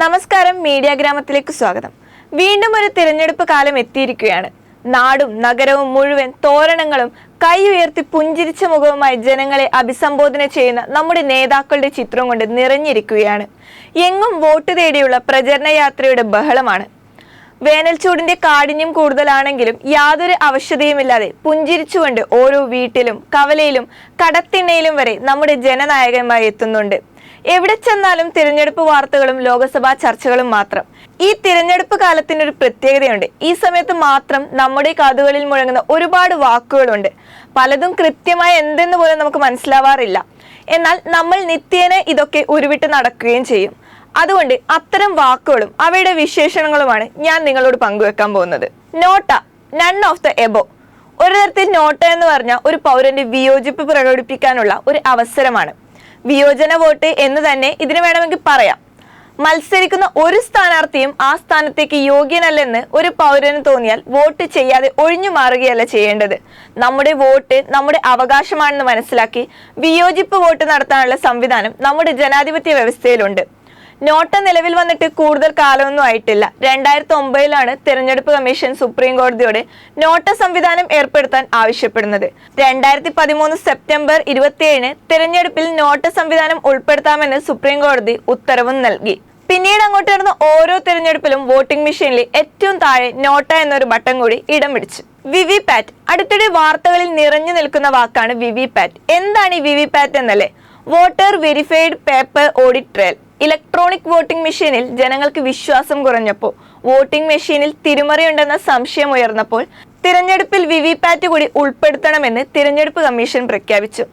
നമസ്കാരം മീഡിയ ഗ്രാമത്തിലേക്ക് സ്വാഗതം. വീണ്ടും ഒരു തിരഞ്ഞെടുപ്പ് കാലം എത്തിയിരിക്കുകയാണ്. നാടും നഗരവും മുഴുവൻ തോരണങ്ങളും കൈ ഉയർത്തി പുഞ്ചിരിച്ച മുഖവുമായി ജനങ്ങളെ അഭിസംബോധന ചെയ്യുന്ന നമ്മുടെ നേതാക്കളുടെ ചിത്രം കൊണ്ട് നിറഞ്ഞിരിക്കുകയാണ്. എങ്ങും വോട്ട് തേടിയുള്ള പ്രചരണ യാത്രയുടെ ബഹളമാണ്. വേനൽച്ചൂടിന്റെ കാഠിന്യം കൂടുതലാണെങ്കിലും യാതൊരു അവശതയുമില്ലാതെ പുഞ്ചിരിച്ചുകൊണ്ട് ഓരോ വീട്ടിലും കവലയിലും കടത്തിണ്ണയിലും വരെ നമ്മുടെ ജനനായകന്മാർ എത്തുന്നുണ്ട്. എവിടെ ചെന്നാലും തിരഞ്ഞെടുപ്പ് വാർത്തകളും ലോകസഭാ ചർച്ചകളും മാത്രം. ഈ തിരഞ്ഞെടുപ്പ് കാലത്തിന് ഒരു പ്രത്യേകതയുണ്ട്. ഈ സമയത്ത് മാത്രം നമ്മുടെ കാതുകളിൽ മുഴങ്ങുന്ന ഒരുപാട് വാക്കുകളുണ്ട്. പലതും കൃത്യമായി എന്തെന്ന് പോലും നമുക്ക് മനസ്സിലാവാറില്ല. എന്നാൽ നമ്മൾ നിത്യേന ഇതൊക്കെ ഉരുവിട്ട് നടക്കുകയും ചെയ്യും. അതുകൊണ്ട് അത്തരം വാക്കുകളും അവയുടെ വിശേഷണങ്ങളുമാണ് ഞാൻ നിങ്ങളോട് പങ്കുവെക്കാൻ പോകുന്നത്. NOTA none of the above ഒരു തരത്തിൽ നോട്ട എന്ന് പറഞ്ഞാൽ ഒരു പൗരന്റെ വിയോജിപ്പ് പ്രകടിപ്പിക്കാനുള്ള ഒരു അവസരമാണ്. വിയോജന വോട്ട് എന്ന് തന്നെ ഇതിന് വേണമെങ്കിൽ പറയാം. മത്സരിക്കുന്ന ഒരു സ്ഥാനാർത്ഥിയും ആ സ്ഥാനത്തേക്ക് യോഗ്യനല്ലെന്ന് ഒരു പൗരന് തോന്നിയാൽ വോട്ട് ചെയ്യാതെ ഒഴിഞ്ഞു മാറുകയല്ല ചെയ്യേണ്ടത്. നമ്മുടെ വോട്ട് നമ്മുടെ അവകാശമാണെന്ന് മനസ്സിലാക്കി വിയോജിപ്പ് വോട്ട് നടത്താനുള്ള സംവിധാനം നമ്മുടെ ജനാധിപത്യ വ്യവസ്ഥയിലുണ്ട്. നോട്ട നിലവിൽ വന്നിട്ട് കൂടുതൽ കാലമൊന്നും ആയിട്ടില്ല. രണ്ടായിരത്തി ഒമ്പതിലാണ് തെരഞ്ഞെടുപ്പ് കമ്മീഷൻ സുപ്രീം കോടതിയോട് നോട്ട സംവിധാനം ഏർപ്പെടുത്താൻ ആവശ്യപ്പെടുന്നത്. രണ്ടായിരത്തി പതിമൂന്ന് സെപ്റ്റംബർ ഇരുപത്തിയേഴിന് തെരഞ്ഞെടുപ്പിൽ നോട്ട സംവിധാനം ഉൾപ്പെടുത്താമെന്ന് സുപ്രീം കോടതി ഉത്തരവും നൽകി. പിന്നീട് അങ്ങോട്ട് നടന്ന ഓരോ തെരഞ്ഞെടുപ്പിലും വോട്ടിംഗ് മെഷീനിൽ ഏറ്റവും താഴെ നോട്ട എന്നൊരു ബട്ടൺ കൂടി ഇടം പിടിച്ചു. വിവി പാറ്റ് അടുത്തിടെ വാർത്തകളിൽ നിറഞ്ഞു നിൽക്കുന്ന വാക്കാണ് വിവി പാറ്റ് എന്താണ് ഈ വിവി പാറ്റ് എന്നല്ലേ? Voter verified paper audit trail. Electronic voting മെഷീനിൽ ജനങ്ങൾക്ക് വിശ്വാസം കുറഞ്ഞപ്പോൾ വോട്ടിംഗ് മെഷീനിൽ തിരിമറിയുണ്ടെന്ന സംശയം ഉയർന്നപ്പോൾ തിരഞ്ഞെടുപ്പിൽ വിവിപാറ്റ് കൂടി ഉൾപ്പെടുത്തണമെന്ന് തിരഞ്ഞെടുപ്പ് കമ്മീഷൻ പ്രഖ്യാപിച്ചു.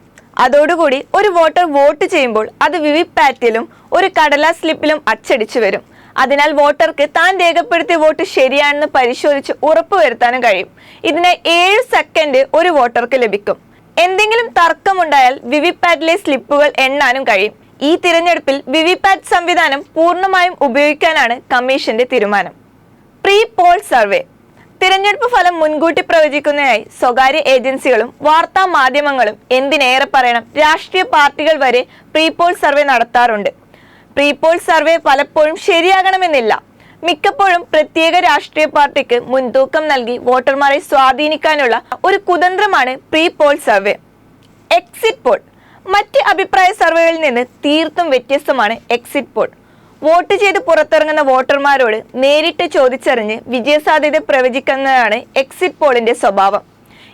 അതോടുകൂടി ഒരു വോട്ടർ വോട്ട് ചെയ്യുമ്പോൾ അത് വിവിപാറ്റിലും ഒരു കടലാസ് സ്ലിപ്പിലും അച്ചടിച്ചു വരും. അതിനാൽ വോട്ടർക്ക് താൻ രേഖപ്പെടുത്തിയ വോട്ട് ശരിയാണെന്ന് പരിശോധിച്ച് ഉറപ്പുവരുത്താനും കഴിയും. ഇതിന് ഏഴ് സെക്കൻഡ് ഒരു വോട്ടർക്ക് ലഭിക്കും. എന്തെങ്കിലും തർക്കമുണ്ടായാൽ വിവിപാറ്റിലെ സ്ലിപ്പുകൾ എണ്ണാനും കഴിയും. ഈ തിരഞ്ഞെടുപ്പിൽ വിവിപാറ്റ് സംവിധാനം പൂർണമായും ഉപയോഗിക്കാനാണ് കമ്മീഷന്റെ തീരുമാനം. Pre poll survey. തിരഞ്ഞെടുപ്പ് ഫലം മുൻകൂട്ടി പ്രവചിക്കുന്നതിനായി സ്വകാര്യ ഏജൻസികളും വാർത്താ മാധ്യമങ്ങളും എന്തിനേറെ പറയണം രാഷ്ട്രീയ പാർട്ടികൾ വരെ പ്രീ പോൾ സർവേ നടത്താറുണ്ട്. പ്രീ പോൾ സർവേ പലപ്പോഴും ശരിയാകണമെന്നില്ല. മിക്കപ്പോഴും പ്രത്യേക രാഷ്ട്രീയ പാർട്ടിക്ക് മുൻതൂക്കം നൽകി വോട്ടർമാരെ സ്വാധീനിക്കാനുള്ള ഒരു കുതന്ത്രമാണ് pre poll survey. Exit poll. മറ്റ് അഭിപ്രായ സർവേകളിൽ നിന്ന് തീർത്തും വ്യത്യസ്തമാണ് എക്സിറ്റ് പോൾ വോട്ട് ചെയ്ത് പുറത്തിറങ്ങുന്ന വോട്ടർമാരോട് നേരിട്ട് ചോദിച്ചറിഞ്ഞ് വിജയസാധ്യത പ്രവചിക്കുന്നതാണ് എക്സിറ്റ് പോളിന്റെ സ്വഭാവം.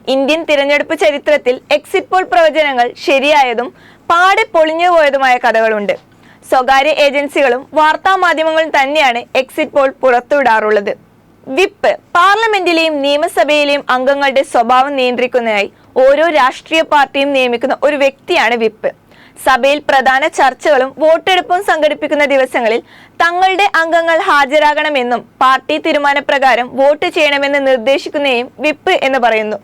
ഇന്ത്യൻ തിരഞ്ഞെടുപ്പ് ചരിത്രത്തിൽ എക്സിറ്റ് പോൾ പ്രവചനങ്ങൾ ശരിയായതും പാടെ പൊളിഞ്ഞു പോയതുമായ കഥകളുണ്ട്. സ്വകാര്യ ഏജൻസികളും വാർത്താ മാധ്യമങ്ങളും തന്നെയാണ് എക്സിറ്റ് പോൾ പുറത്തുവിടാറുള്ളത്. വിപ്പ് പാർലമെന്റിലെയും നിയമസഭയിലെയും അംഗങ്ങളുടെ സ്വഭാവം നിയന്ത്രിക്കുന്നതിനായി ഓരോ രാഷ്ട്രീയ പാർട്ടിയും നിയമിക്കുന്ന ഒരു വ്യക്തിയാണ് വിപ്പ്. സഭയിൽ പ്രധാന ചർച്ചകളും വോട്ടെടുപ്പും സംഘടിപ്പിക്കുന്ന ദിവസങ്ങളിൽ തങ്ങളുടെ അംഗങ്ങൾ ഹാജരാകണമെന്നും പാർട്ടി തീരുമാനപ്രകാരം വോട്ട് ചെയ്യണമെന്ന് നിർദ്ദേശിക്കുന്നേയും വിപ്പ് എന്ന് പറയുന്നു.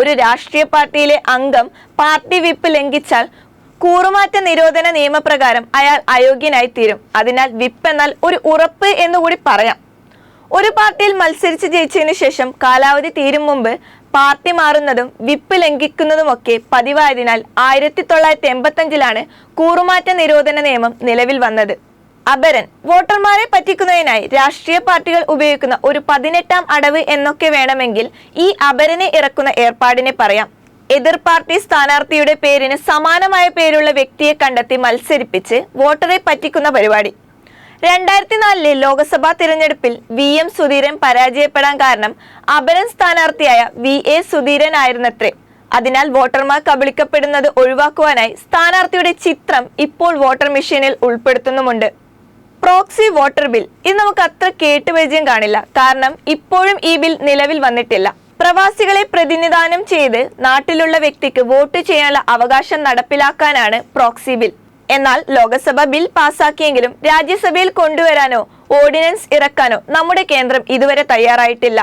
ഒരു രാഷ്ട്രീയ പാർട്ടിയിലെ അംഗം പാർട്ടി വിപ്പ് ലംഘിച്ചാൽ കൂറുമാറ്റ നിരോധന നിയമപ്രകാരം അയാൾ അയോഗ്യനായി തീരും. അതിനാൽ വിപ്പ് എന്നാൽ ഒരു ഉറപ്പ് എന്നുകൂടി പറയാം. ഒരു പാർട്ടിയിൽ മത്സരിച്ച് ജയിച്ചതിനു ശേഷം കാലാവധി തീരും മുമ്പ് പാർട്ടി മാറുന്നതും വിപ്പ് ലംഘിക്കുന്നതുമൊക്കെ പതിവായതിനാൽ ആയിരത്തി തൊള്ളായിരത്തി എൺപത്തഞ്ചിലാണ് കൂറുമാറ്റ നിരോധന നിയമം നിലവിൽ വന്നത്. അപരൻ വോട്ടർമാരെ പറ്റിക്കുന്നതിനായി രാഷ്ട്രീയ പാർട്ടികൾ ഉപയോഗിക്കുന്ന ഒരു പതിനെട്ടാം അടവ് എന്നൊക്കെ വേണമെങ്കിൽ ഈ അപരനെ ഇറക്കുന്ന ഏർപ്പാടിനെ പറയാം. എതിർ പാർട്ടി സ്ഥാനാർത്ഥിയുടെ പേരിന് സമാനമായ പേരുള്ള വ്യക്തിയെ കണ്ടെത്തി മത്സരിപ്പിച്ച് വോട്ടറെ പറ്റിക്കുന്ന പരിപാടി. രണ്ടായിരത്തി നാലിലെ ലോക്സഭാ തിരഞ്ഞെടുപ്പിൽ വി എം സുധീരൻ പരാജയപ്പെടാൻ കാരണം അപരൻ സ്ഥാനാർത്ഥിയായ വി എ സുധീരൻ ആയിരുന്നത്രേ. അതിനാൽ വോട്ടർമാർ കബളിക്കപ്പെടുന്നത് ഒഴിവാക്കുവാനായി സ്ഥാനാർത്ഥിയുടെ ചിത്രം ഇപ്പോൾ വോട്ടർ മെഷീനിൽ ഉൾപ്പെടുത്തുന്നുമുണ്ട്. പ്രോക്സി വോട്ടർ ബിൽ ഇത് നമുക്ക് അത്ര കേട്ടുപരിചയം കാണില്ല. കാരണം ഇപ്പോഴും ഈ ബിൽ നിലവിൽ വന്നിട്ടില്ല. പ്രവാസികളെ പ്രതിനിധാനം ചെയ്ത് നാട്ടിലുള്ള വ്യക്തിക്ക് വോട്ട് ചെയ്യാനുള്ള അവകാശം നടപ്പിലാക്കാനാണ് പ്രോക്സി ബിൽ. എന്നാൽ ലോക്സഭ ബിൽ പാസാക്കിയെങ്കിലും രാജ്യസഭയിൽ കൊണ്ടുവരാനോ ഓർഡിനൻസ് ഇറക്കാനോ നമ്മുടെ കേന്ദ്രം ഇതുവരെ തയ്യാറായിട്ടില്ല.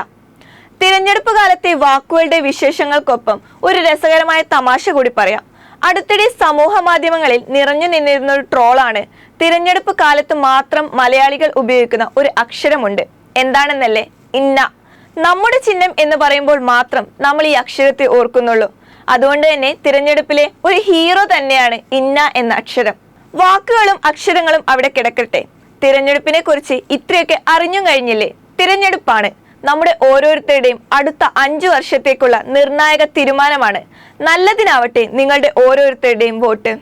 തിരഞ്ഞെടുപ്പ് കാലത്തെ വാക്കുകളുടെ വിശേഷങ്ങൾക്കൊപ്പം ഒരു രസകരമായ തമാശ കൂടി പറയാം. അടുത്തിടെ സമൂഹ മാധ്യമങ്ങളിൽ നിറഞ്ഞു നിന്നിരുന്ന ഒരു ട്രോളാണ് തിരഞ്ഞെടുപ്പ് കാലത്ത് മാത്രം മലയാളികൾ ഉപയോഗിക്കുന്ന ഒരു അക്ഷരമുണ്ട്. എന്താണെന്നല്ലേ? ഇന്ന. നമ്മുടെ ചിഹ്നം എന്ന് പറയുമ്പോൾ മാത്രം നമ്മൾ ഈ അക്ഷരത്തെ ഓർക്കുന്നുള്ളൂ. അതുകൊണ്ട് തന്നെ തിരഞ്ഞെടുപ്പിലെ ഒരു ഹീറോ തന്നെയാണ് ഇന്ന എന്ന അക്ഷരം. വാക്കുകളും അക്ഷരങ്ങളും അവിടെ കിടക്കട്ടെ. തിരഞ്ഞെടുപ്പിനെ കുറിച്ച് ഇത്രയൊക്കെ അറിഞ്ഞു കഴിഞ്ഞില്ലേ? തിരഞ്ഞെടുപ്പാണ്. നമ്മുടെ ഓരോരുത്തരുടെയും അടുത്ത അഞ്ചു വർഷത്തേക്കുള്ള നിർണായക തീരുമാനമാണ്. നല്ലതിനാവട്ടെ നിങ്ങളുടെ ഓരോരുത്തരുടെയും വോട്ട്.